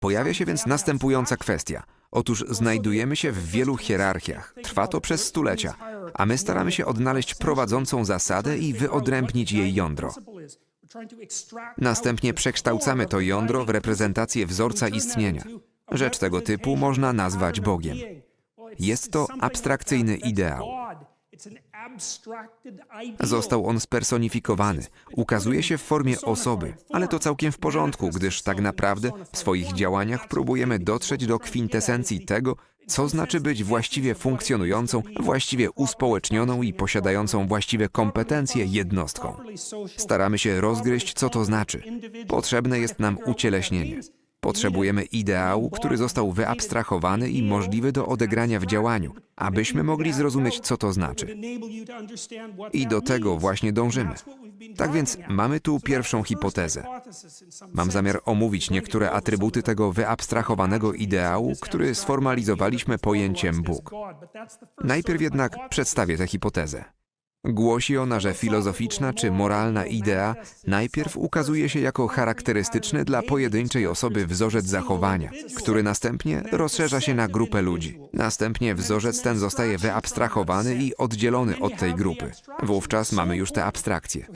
Pojawia się więc następująca kwestia. Otóż znajdujemy się w wielu hierarchiach. Trwa to przez stulecia, a my staramy się odnaleźć prowadzącą zasadę i wyodrębnić jej jądro. Następnie przekształcamy to jądro w reprezentację wzorca istnienia. Rzecz tego typu można nazwać Bogiem. Jest to abstrakcyjny ideał. Został on spersonifikowany, ukazuje się w formie osoby, ale to całkiem w porządku, gdyż tak naprawdę w swoich działaniach próbujemy dotrzeć do kwintesencji tego, co znaczy być właściwie funkcjonującą, właściwie uspołecznioną i posiadającą właściwe kompetencje jednostką. Staramy się rozgryźć, co to znaczy. Potrzebne jest nam ucieleśnienie. Potrzebujemy ideału, który został wyabstrahowany i możliwy do odegrania w działaniu, abyśmy mogli zrozumieć, co to znaczy. I do tego właśnie dążymy. Tak więc mamy tu pierwszą hipotezę. Mam zamiar omówić niektóre atrybuty tego wyabstrahowanego ideału, który sformalizowaliśmy pojęciem Bóg. Najpierw jednak przedstawię tę hipotezę. Głosi ona, że filozoficzna czy moralna idea najpierw ukazuje się jako charakterystyczny dla pojedynczej osoby wzorzec zachowania, który następnie rozszerza się na grupę ludzi. Następnie wzorzec ten zostaje wyabstrahowany i oddzielony od tej grupy. Wówczas mamy już tę abstrakcję.